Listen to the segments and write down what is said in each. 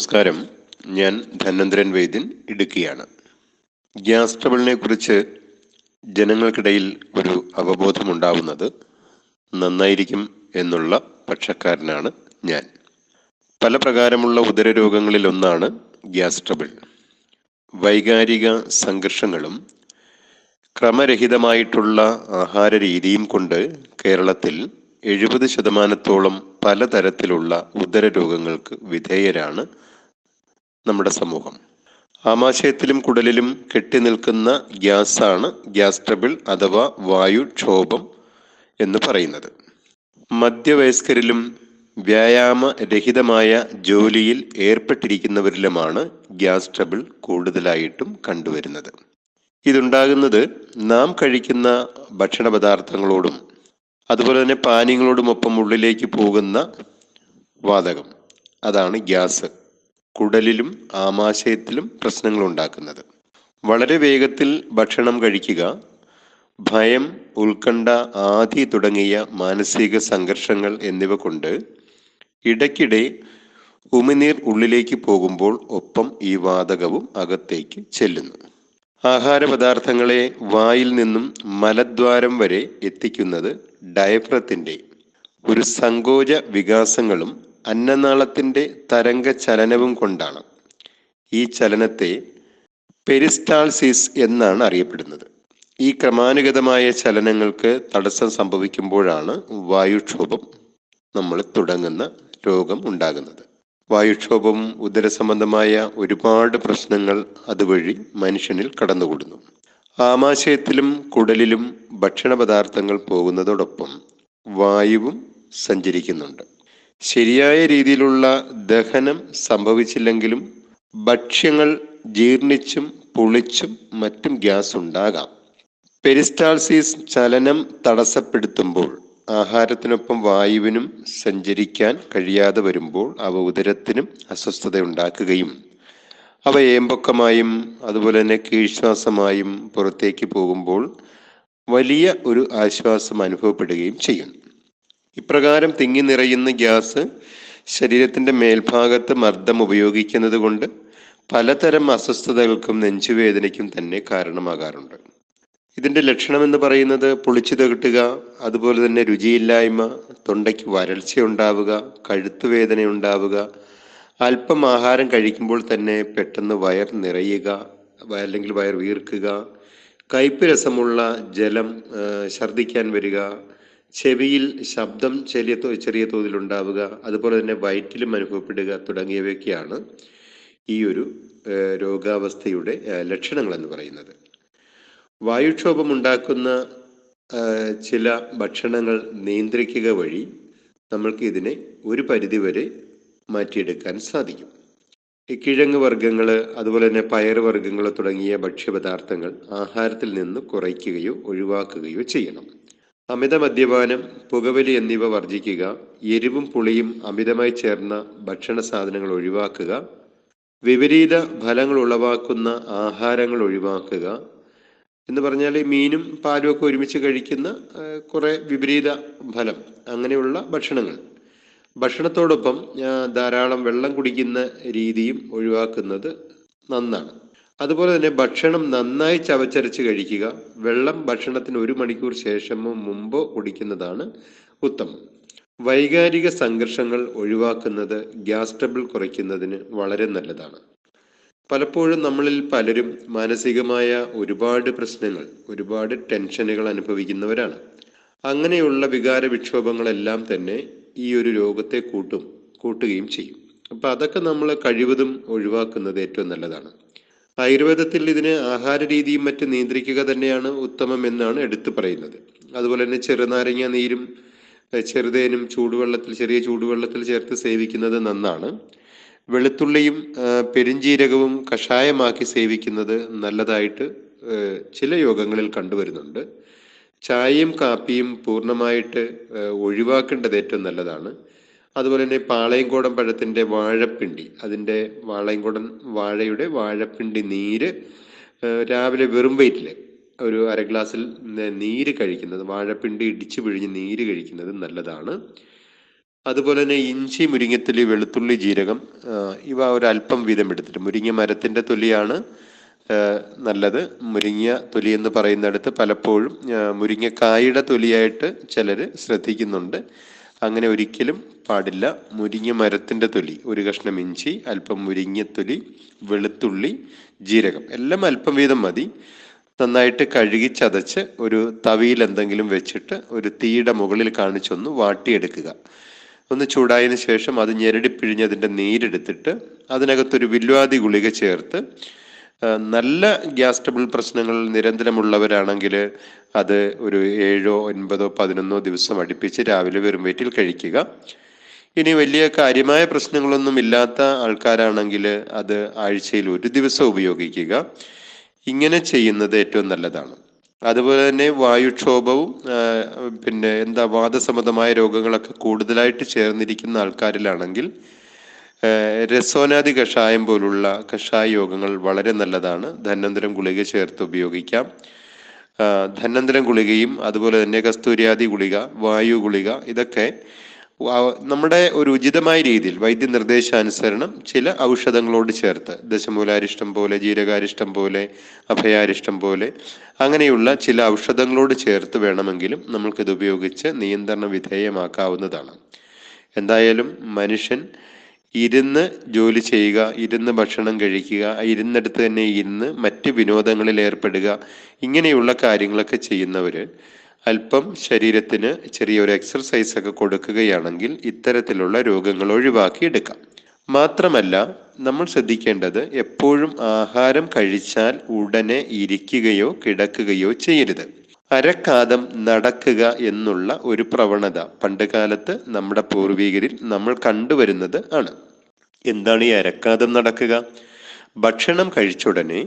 നമസ്കാരം. ഞാൻ ധന്വന്തരൻ വൈദ്യൻ ഇടുക്കിയാണ്. ഗ്യാസ് ട്രബിളിനെ കുറിച്ച് ജനങ്ങൾക്കിടയിൽ ഒരു അവബോധമുണ്ടാവുന്നത് നന്നായിരിക്കും എന്നുള്ള പക്ഷക്കാരനാണ് ഞാൻ. പല പ്രകാരമുള്ള ഉദരരോഗങ്ങളിൽ ഒന്നാണ് ഗ്യാസ് ട്രബിൾ. വൈകാരിക സംഘർഷങ്ങളും ക്രമരഹിതമായിട്ടുള്ള ആഹാര രീതിയും കൊണ്ട് കേരളത്തിൽ എഴുപത് ശതമാനത്തോളം പലതരത്തിലുള്ള ഉദരരോഗങ്ങൾക്ക് വിധേയരാണ് നമ്മുടെ സമൂഹം. ആമാശയത്തിലും കുടലിലും കെട്ടി നിൽക്കുന്ന ഗ്യാസാണ് ഗ്യാസ് ട്രബിൾ അഥവാ വായുക്ഷോഭം എന്ന് പറയുന്നത്. മധ്യവയസ്കരിലും വ്യായാമ രഹിതമായ ജോലിയിൽ ഏർപ്പെട്ടിരിക്കുന്നവരിലുമാണ് ഗ്യാസ് ട്രബിൾ കൂടുതലായിട്ടും കണ്ടുവരുന്നത്. ഇതുണ്ടാകുന്നത് നാം കഴിക്കുന്ന ഭക്ഷണ പദാർത്ഥങ്ങളോടും അതുപോലെ തന്നെ പാനീയങ്ങളോടുമൊപ്പം ഉള്ളിലേക്ക് പോകുന്ന വാതകം. അതാണ് ഗ്യാസ്. കുടലിലും ആമാശയത്തിലും പ്രശ്നങ്ങൾ ഉണ്ടാക്കുന്നത് വളരെ വേഗത്തിൽ ഭക്ഷണം കഴിക്കുക ഭയം ഉത്കണ്ഠ ആദി തുടങ്ങിയ മാനസിക സംഘർഷങ്ങൾ എന്നിവ കൊണ്ട് ഇടയ്ക്കിടെ ഉമിനീർ ഉള്ളിലേക്ക് പോകുമ്പോൾ ഒപ്പം ഈ വാതകവും അകത്തേക്ക് ചെല്ലുന്നു. ആഹാര പദാർത്ഥങ്ങളെ വായിൽ നിന്നും മലദ്വാരം വരെ എത്തിക്കുന്നത് ഡയഫ്രത്തിന്റെ ഒരു സങ്കോച വികാസങ്ങളും അന്നനാളത്തിന്റെ തരംഗ ചലനവും കൊണ്ടാണ് ഈ ചലനത്തെ പെരിസ്റ്റാൾസിസ് എന്നാണ് അറിയപ്പെടുന്നത്. ഈ ക്രമാനുഗതമായ ചലനങ്ങൾക്ക് തടസ്സം സംഭവിക്കുമ്പോഴാണ് വായുക്ഷോഭം നമ്മൾ തുടങ്ങുന്ന രോഗം ഉണ്ടാകുന്നത്. വായുക്ഷോഭം ഉദരസംബന്ധമായ ഒരുപാട് പ്രശ്നങ്ങൾ അതുവഴി മനുഷ്യനിൽ കടന്നുകൂടുന്നു. ആമാശയത്തിലും കുടലിലും ഭക്ഷണ പദാർത്ഥങ്ങൾ പോകുന്നതോടൊപ്പം വായുവും സഞ്ചരിക്കുന്നുണ്ട്. ശരിയായ രീതിയിലുള്ള ദഹനം സംഭവിച്ചില്ലെങ്കിലും ഭക്ഷ്യങ്ങൾ ജീർണിച്ചും പുളിച്ചും മറ്റും ഗ്യാസ് ഉണ്ടാകാം. പെരിസ്റ്റാൾസിസ് ചലനം തടസ്സപ്പെടുത്തുമ്പോൾ ആഹാരത്തിനൊപ്പം വായുവിനും സഞ്ചരിക്കാൻ കഴിയാതെ വരുമ്പോൾ അവ ഉദരത്തിനും അസ്വസ്ഥത ഉണ്ടാക്കുകയും അവ ഏമ്പൊക്കമായും അതുപോലെ തന്നെ കീഴ്ശ്വാസമായും പുറത്തേക്ക് പോകുമ്പോൾ വലിയ ഒരു ആശ്വാസം അനുഭവപ്പെടുകയും ചെയ്യും. ഇപ്രകാരം തിങ്ങി നിറയുന്ന ഗ്യാസ് ശരീരത്തിന്റെ മേൽഭാഗത്ത് മർദ്ദം ഉപയോഗിക്കുന്നത് കൊണ്ട് പലതരം അസ്വസ്ഥതകൾക്കും നെഞ്ചുവേദനയ്ക്കും തന്നെ കാരണമാകാറുണ്ട്. ഇതിന്റെ ലക്ഷണം എന്ന് പറയുന്നത് പുളിച്ചു തകിട്ടുക അതുപോലെ തന്നെ രുചിയില്ലായ്മ തൊണ്ടയ്ക്ക് വരൾച്ച ഉണ്ടാവുക കഴുത്തുവേദന ഉണ്ടാവുക അല്പം ആഹാരം കഴിക്കുമ്പോൾ തന്നെ പെട്ടെന്ന് വയർ നിറയുക അല്ലെങ്കിൽ വയർ വീർക്കുക കയ്പ് രസമുള്ള ജലം ഛർദ്ദിക്കാൻ വരിക ചെവിയിൽ ശബ്ദം ചെറിയ ചെറിയ തോതിൽ ഉണ്ടാവുക അതുപോലെ തന്നെ വയറ്റിലും അനുഭവപ്പെടുക തുടങ്ങിയവയൊക്കെയാണ് ഈ ഒരു രോഗാവസ്ഥയുടെ ലക്ഷണങ്ങൾ എന്ന് പറയുന്നത്. വായുക്ഷോഭം ഉണ്ടാക്കുന്ന ചില ഭക്ഷണങ്ങൾ നിയന്ത്രിക്കുക വഴി നമ്മൾക്ക് ഇതിനെ ഒരു പരിധിവരെ മാറ്റിയെടുക്കാൻ സാധിക്കും. കിഴങ്ങ് വർഗങ്ങൾ അതുപോലെ തന്നെ പയർ വർഗങ്ങൾ തുടങ്ങിയ ഭക്ഷ്യപദാർത്ഥങ്ങൾ ആഹാരത്തിൽ നിന്ന് കുറയ്ക്കുകയോ ഒഴിവാക്കുകയോ ചെയ്യണം. അമിത മദ്യപാനം പുകവലി എന്നിവ വർജിക്കുക എരിവും പുളിയും അമിതമായി ചേർന്ന ഭക്ഷണ സാധനങ്ങൾ ഒഴിവാക്കുക വിപരീത ഫലങ്ങൾ ഉളവാക്കുന്ന ആഹാരങ്ങൾ ഒഴിവാക്കുക. എന്ന് പറഞ്ഞാൽ മീനും പാലും ഒക്കെ ഒരുമിച്ച് കഴിക്കുന്ന കുറേ വിപരീത ഫലം അങ്ങനെയുള്ള ഭക്ഷണങ്ങൾ. ഭക്ഷണത്തോടൊപ്പം ധാരാളം വെള്ളം കുടിക്കുന്ന രീതിയും ഒഴിവാക്കുന്നത് നന്നാണ്. അതുപോലെ തന്നെ ഭക്ഷണം നന്നായി ചവച്ചരച്ച് കഴിക്കുക. വെള്ളം ഭക്ഷണത്തിന് ഒരു മണിക്കൂർ ശേഷമോ മുമ്പോ കുടിക്കുന്നതാണ് ഉത്തമം. വൈകാരിക സംഘർഷങ്ങൾ ഒഴിവാക്കുന്നത് ഗ്യാസ് ട്രബിൾ കുറയ്ക്കുന്നതിന് വളരെ നല്ലതാണ്. പലപ്പോഴും നമ്മളിൽ പലരും മാനസികമായ ഒരുപാട് പ്രശ്നങ്ങൾ ഒരുപാട് ടെൻഷനുകൾ അനുഭവിക്കുന്നവരാണ്. അങ്ങനെയുള്ള വികാര വിക്ഷോഭങ്ങളെല്ലാം തന്നെ ഈ ഒരു രോഗത്തെ കൂട്ടും കൂട്ടുകയും ചെയ്യും. അപ്പൊ അതൊക്കെ നമ്മൾ കഴിവതും ഒഴിവാക്കുന്നത് ഏറ്റവും നല്ലതാണ്. ആയുർവേദത്തിൽ ഇതിന് ആഹാര രീതിയും മറ്റും നിയന്ത്രിക്കുക തന്നെയാണ് ഉത്തമം എന്നാണ് എടുത്തു പറയുന്നത്. അതുപോലെ തന്നെ ചെറുനാരങ്ങ നീരും ചെറുതേനും ചൂടുവെള്ളത്തിൽ ചെറിയ ചൂടുവെള്ളത്തിൽ ചേർത്ത് സേവിക്കുന്നത് നന്നാണ്. വെളുത്തുള്ളിയും പെരിഞ്ജീരകവും കഷായമാക്കി സേവിക്കുന്നത് നല്ലതായിട്ട് ചില യോഗങ്ങളിൽ കണ്ടുവരുന്നുണ്ട്. ചായയും കാപ്പിയും പൂർണമായിട്ട് ഒഴിവാക്കേണ്ടത് ഏറ്റവും നല്ലതാണ്. അതുപോലെ തന്നെ പാളയംകോടൻ പഴത്തിന്റെ വാഴപ്പിണ്ടി അതിന്റെ വാളയംകോടൻ വാഴയുടെ വാഴപ്പിണ്ടി നീര് രാവിലെ വെറും വയറ്റിൽ ഒരു അര ഗ്ലാസ്സിൽ നീര് കഴിക്കുന്നത് വാഴപ്പിണ്ടി ഇടിച്ചു പിഴിഞ്ഞ് നീര് കഴിക്കുന്നത് നല്ലതാണ്. അതുപോലെ തന്നെ ഇഞ്ചി മുരിങ്ങത്തൊലി വെളുത്തുള്ളി ജീരകം ഇവ ഒരല്പം വീതം എടുത്തിട്ട് മുരിങ്ങ മരത്തിന്റെ തൊലിയാണ് നല്ലത്. മുരിങ്ങ തൊലി എന്ന് പറയുന്നിടത്ത് പലപ്പോഴും മുരിങ്ങക്കായുടെ തൊലിയായിട്ട് ചിലർ ശ്രദ്ധിക്കുന്നുണ്ട്. അങ്ങനെ ഒരിക്കലും പാടില്ല. മുരിങ്ങ മരത്തിന്റെ തൊലി ഒരു കഷ്ണം ഇഞ്ചി അല്പം മുരിങ്ങത്തൊലി വെളുത്തുള്ളി ജീരകം. എല്ലാം അല്പം വീതം മതി. നന്നായിട്ട് കഴുകി ചതച്ച് ഒരു തവിയിൽ എന്തെങ്കിലും വെച്ചിട്ട് ഒരു തീയുടെ മുകളിൽ കാണിച്ചൊന്ന് വാട്ടിയെടുക്കുക. ഒന്ന് ചൂടായതിനു ശേഷം അത് ഞെരടിപ്പിഴിഞ്ഞ് അതിന്റെ നീരെടുത്തിട്ട് അതിനകത്തൊരു വില്വാദി ഗുളിക ചേർത്ത് നല്ല ഗ്യാസ് ട്രബിൾ പ്രശ്നങ്ങൾ നിരന്തരമുള്ളവരാണെങ്കിൽ അത് ഒരു ഏഴോ ഒൻപതോ പതിനൊന്നോ ദിവസം അടുപ്പിച്ച് രാവിലെ വെറും വയറ്റിൽ കഴിക്കുക. ഇനി വലിയ കാര്യമായ പ്രശ്നങ്ങളൊന്നും ഇല്ലാത്ത ആൾക്കാരാണെങ്കിൽ അത് ആഴ്ചയിൽ ഒരു ദിവസം ഉപയോഗിക്കുക. ഇങ്ങനെ ചെയ്യുന്നത് ഏറ്റവും നല്ലതാണ്. അതുപോലെ തന്നെ വായുക്ഷോഭവും പിന്നെ എന്താ വാദസംബന്ധമായ രോഗങ്ങളൊക്കെ കൂടുതലായിട്ട് ചേർന്നിരിക്കുന്ന ആൾക്കാരിലാണെങ്കിൽ രസോനാദി കഷായം പോലുള്ള കഷായ യോഗങ്ങൾ വളരെ നല്ലതാണ്. ധന്വന്തരം ഗുളിക ചേർത്ത് ഉപയോഗിക്കാം. ധന്വന്തരം ഗുളികയും അതുപോലെ തന്നെ കസ്തൂരിയാദി ഗുളിക വായു ഗുളിക ഇതൊക്കെ നമ്മുടെ ഒരു ഉചിതമായ രീതിയിൽ വൈദ്യ നിർദ്ദേശാനുസരണം ചില ഔഷധങ്ങളോട് ചേർത്ത്. ദശമൂലാരിഷ്ടം പോലെ ജീരകാരിഷ്ടം പോലെ അഭയാരിഷ്ടം പോലെ അങ്ങനെയുള്ള ചില ഔഷധങ്ങളോട് ചേർത്ത് വേണമെങ്കിലും നമ്മൾക്കിത് ഉപയോഗിച്ച് നിയന്ത്രണ വിധേയമാക്കാവുന്നതാണ്. എന്തായാലും മനുഷ്യൻ ഇരുന്ന് ജോലി ചെയ്യുക ഇരുന്ന് ഭക്ഷണം കഴിക്കുക ഇരുന്നിടത്ത് തന്നെ ഇരുന്ന് മറ്റ് വിനോദങ്ങളിൽ ഏർപ്പെടുക ഇങ്ങനെയുള്ള കാര്യങ്ങളൊക്കെ ചെയ്യുന്നവര് അല്പം ശരീരത്തിന് ചെറിയൊരു എക്സർസൈസ് ഒക്കെ കൊടുക്കുകയാണെങ്കിൽ ഇത്തരത്തിലുള്ള രോഗങ്ങൾ ഒഴിവാക്കി എടുക്കാം. മാത്രമല്ല നമ്മൾ ശ്രദ്ധിക്കേണ്ടത് എപ്പോഴും ആഹാരം കഴിച്ചാൽ ഉടനെ ഇരിക്കുകയോ കിടക്കുകയോ ചെയ്യരുത്. അരക്കാതം നടക്കുക എന്നുള്ള ഒരു പ്രവണത പണ്ട് കാലത്ത് നമ്മുടെ പൂർവികരിൽ നമ്മൾ കണ്ടുവരുന്നത് ആണ്. എന്താണ് ഈ അരക്കാതം നടക്കുക? ഭക്ഷണം കഴിച്ചുടനെ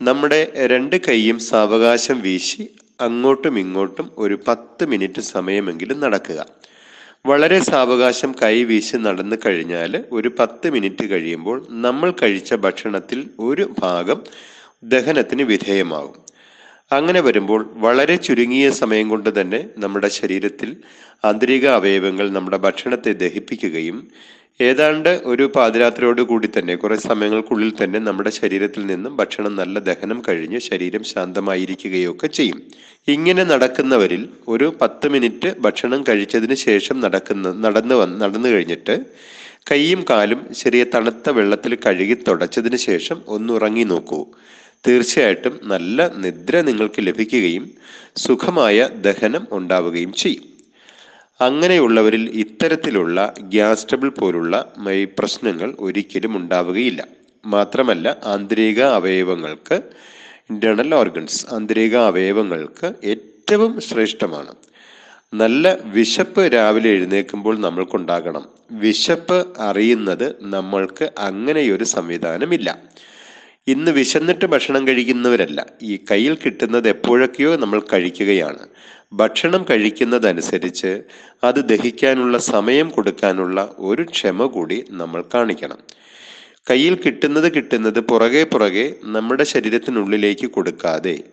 നമ്മുടെ രണ്ട് കൈയും സാവകാശം വീശി അങ്ങോട്ടും ഇങ്ങോട്ടും ഒരു പത്ത് മിനിറ്റ് സമയമെങ്കിലും നടക്കുക. വളരെ സാവകാശം കൈ വീശി നടന്നു കഴിഞ്ഞാൽ ഒരു പത്ത് മിനിറ്റ് കഴിയുമ്പോൾ നമ്മൾ കഴിച്ച ഭക്ഷണത്തിൽ ഒരു ഭാഗം ദഹനത്തിന് വിധേയമാകും. അങ്ങനെ വരുമ്പോൾ വളരെ ചുരുങ്ങിയ സമയം കൊണ്ട് തന്നെ നമ്മുടെ ശരീരത്തിൽ ആന്തരിക അവയവങ്ങൾ നമ്മുടെ ഭക്ഷണത്തെ ദഹിപ്പിക്കുകയും ഏതാണ്ട് ഒരു പാതിരാത്രിയോട് കൂടി തന്നെ കുറെ സമയങ്ങൾക്കുള്ളിൽ തന്നെ നമ്മുടെ ശരീരത്തിൽ നിന്നും ഭക്ഷണം നല്ല ദഹനം കഴിഞ്ഞ് ശരീരം ശാന്തമായിരിക്കുകയൊക്കെ ചെയ്യും. ഇങ്ങനെ നടക്കുന്നവരിൽ ഒരു പത്ത് മിനിറ്റ് ഭക്ഷണം കഴിച്ചതിന് ശേഷം നടക്കുന്ന നടന്നു വന്ന് നടന്നു കഴിഞ്ഞിട്ട് കൈയും കാലും ചെറിയ തണുത്ത വെള്ളത്തിൽ കഴുകി തുടച്ചതിന് ശേഷം ഒന്ന് ഉറങ്ങി നോക്കൂ. തീർച്ചയായിട്ടും നല്ല നിദ്ര നിങ്ങൾക്ക് ലഭിക്കുകയും സുഖമായ ദഹനം ഉണ്ടാവുകയും ചെയ്യും. അങ്ങനെയുള്ളവരിൽ ഇത്തരത്തിലുള്ള ഗ്യാസ് ട്രബിൾ പോലുള്ള പ്രശ്നങ്ങൾ ഒരിക്കലും ഉണ്ടാവുകയില്ല. മാത്രമല്ല ആന്തരിക അവയവങ്ങൾക്ക് ഇന്റേണൽ ഓർഗൻസ് ആന്തരിക അവയവങ്ങൾക്ക് ഏറ്റവും ശ്രേഷ്ഠമാണ്. നല്ല വിശപ്പ് രാവിലെ എഴുന്നേൽക്കുമ്പോൾ നമ്മൾക്കുണ്ടാകണം. വിശപ്പ് അറിയുന്നത് നമ്മൾക്ക് അങ്ങനെയൊരു സംവിധാനമില്ല. ഇന്ന് വിശന്നിട്ട് ഭക്ഷണം കഴിക്കുന്നവരല്ല. ഈ കയ്യിൽ കിട്ടുന്നത് എപ്പോഴൊക്കെയോ നമ്മൾ കഴിക്കുകയാണ്. ഭക്ഷണം കഴിക്കുന്നതനുസരിച്ച് അത് ദഹിക്കാനുള്ള സമയം കൊടുക്കാനുള്ള ഒരു ക്ഷമ കൂടി നമ്മൾ കാണിക്കണം. കയ്യിൽ കിട്ടുന്നത് കിട്ടുന്നത് പുറകെ പുറകെ നമ്മുടെ ശരീരത്തിനുള്ളിലേക്ക് കൊടുക്കാതെ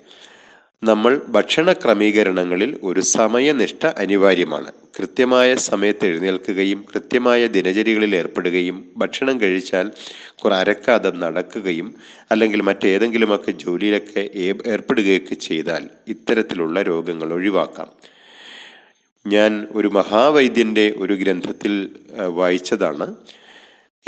നമ്മൾ ഭക്ഷണ ക്രമീകരണങ്ങളിൽ ഒരു സമയനിഷ്ഠ അനിവാര്യമാണ്. കൃത്യമായ സമയത്ത് എഴുന്നേൽക്കുകയും കൃത്യമായ ദിനചര്യകളിൽ ഏർപ്പെടുകയും ഭക്ഷണം കഴിച്ചാൽ കുറെ അരക്കാതെ നടക്കുകയും അല്ലെങ്കിൽ മറ്റേതെങ്കിലുമൊക്കെ ജോലിയിലൊക്കെ ഏർപ്പെടുകയൊക്കെ ചെയ്താൽ ഇത്തരത്തിലുള്ള രോഗങ്ങൾ ഒഴിവാക്കാം. ഞാൻ ഒരു മഹാവൈദ്യന്റെ ഒരു ഗ്രന്ഥത്തിൽ വായിച്ചതാണ്.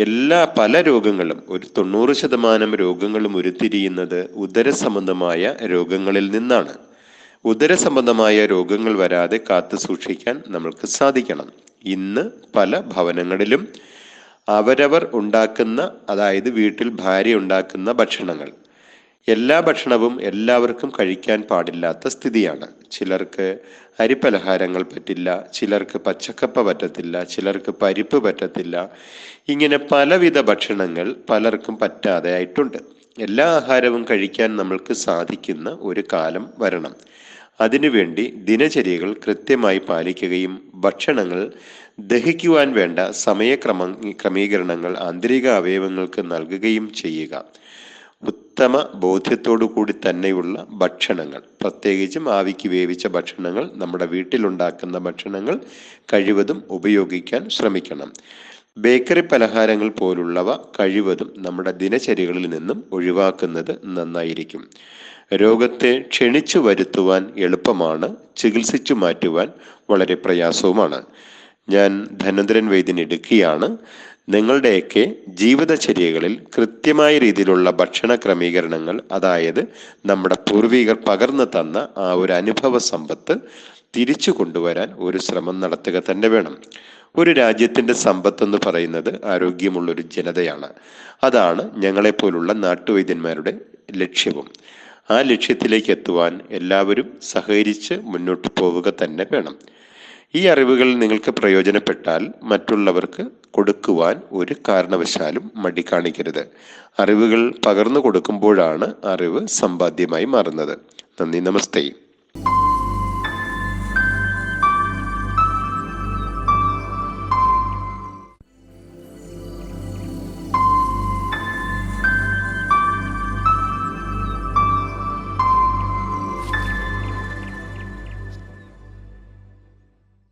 എല്ലാ പല രോഗങ്ങളും ഒരു തൊണ്ണൂറ് ശതമാനം രോഗങ്ങളും ഉരുത്തിരിയുന്നത് ഉദരസംബന്ധമായ രോഗങ്ങളിൽ നിന്നാണ്. ഉദരസംബന്ധമായ രോഗങ്ങൾ വരാതെ കാത്തു സൂക്ഷിക്കാൻ നമ്മൾക്ക് സാധിക്കണം. ഇന്ന് പല ഭവനങ്ങളിലും അവരവർ ഉണ്ടാക്കുന്ന അതായത് വീട്ടിൽ ഭാര്യ ഉണ്ടാക്കുന്ന ഭക്ഷണങ്ങൾ എല്ലാ ഭക്ഷണവും എല്ലാവർക്കും കഴിക്കാൻ പാടില്ലാത്ത സ്ഥിതിയാണ്. ചിലർക്ക് അരിപ്പലഹാരങ്ങൾ പറ്റില്ല ചിലർക്ക് പച്ചക്കപ്പ പറ്റത്തില്ല ചിലർക്ക് പരിപ്പ് പറ്റത്തില്ല. ഇങ്ങനെ പലവിധ ഭക്ഷണങ്ങൾ പലർക്കും പറ്റാതെ ആയിട്ടുണ്ട്. എല്ലാ ആഹാരവും കഴിക്കാൻ നമ്മൾക്ക് സാധിക്കുന്ന ഒരു കാലം വരണം. അതിനുവേണ്ടി ദിനചര്യകൾ കൃത്യമായി പാലിക്കുകയും ഭക്ഷണങ്ങൾ ദഹിക്കുവാൻ വേണ്ട സമയക്രമ ക്രമീകരണങ്ങൾ ആന്തരിക അവയവങ്ങൾക്ക് നൽകുകയും ചെയ്യുക. ഉത്തമ ബോധ്യത്തോടു കൂടി തന്നെയുള്ള ഭക്ഷണങ്ങൾ. പ്രത്യേകിച്ചും ആവിക്ക് വേവിച്ച ഭക്ഷണങ്ങൾ നമ്മുടെ വീട്ടിലുണ്ടാക്കുന്ന ഭക്ഷണങ്ങൾ കഴിവതും ഉപയോഗിക്കാൻ ശ്രമിക്കണം. ബേക്കറി പലഹാരങ്ങൾ പോലുള്ളവ കഴിവതും നമ്മുടെ ദിനചര്യകളിൽ നിന്നും ഒഴിവാക്കുന്നത് നന്നായിരിക്കും. രോഗത്തെ ക്ഷണിച്ചു വരുത്തുവാൻ എളുപ്പമാണ് ചികിത്സിച്ചു മാറ്റുവാൻ വളരെ പ്രയാസവുമാണ്. ഞാൻ ധനന്തരൻ വൈദ്യൻ ഇടുക്കിയാണ് നിങ്ങളുടെയൊക്കെ ജീവിതചര്യകളിൽ കൃത്യമായ രീതിയിലുള്ള ഭക്ഷണ ക്രമീകരണങ്ങൾ അതായത് നമ്മുടെ പൂർവികർ പകർന്നു തന്ന ആ ഒരു അനുഭവ സമ്പത്ത് തിരിച്ചു കൊണ്ടുവരാൻ ഒരു ശ്രമം നടത്തുക തന്നെ വേണം. ഒരു രാജ്യത്തിന്റെ സമ്പത്ത് എന്ന് പറയുന്നത് ആരോഗ്യമുള്ള ഒരു ജനതയാണ്. അതാണ് ഞങ്ങളെപ്പോലുള്ള നാട്ടുവൈദ്യന്മാരുടെ ലക്ഷ്യവും. ആ ലക്ഷ്യത്തിലേക്ക് എത്തുവാൻ എല്ലാവരും സഹകരിച്ച് മുന്നോട്ട് പോവുക തന്നെ വേണം. ഈ അറിവുകൾ നിങ്ങൾക്ക് പ്രയോജനപ്പെട്ടാൽ മറ്റുള്ളവർക്ക് കൊടുക്കുവാൻ ഒരു കാരണവശാലും മടി കാണിക്കരുത്. അറിവുകൾ പകർന്നു കൊടുക്കുമ്പോഴാണ് അറിവ് സമ്പാദ്യമായി മാറുന്നത്. നന്ദി നമസ്തേ.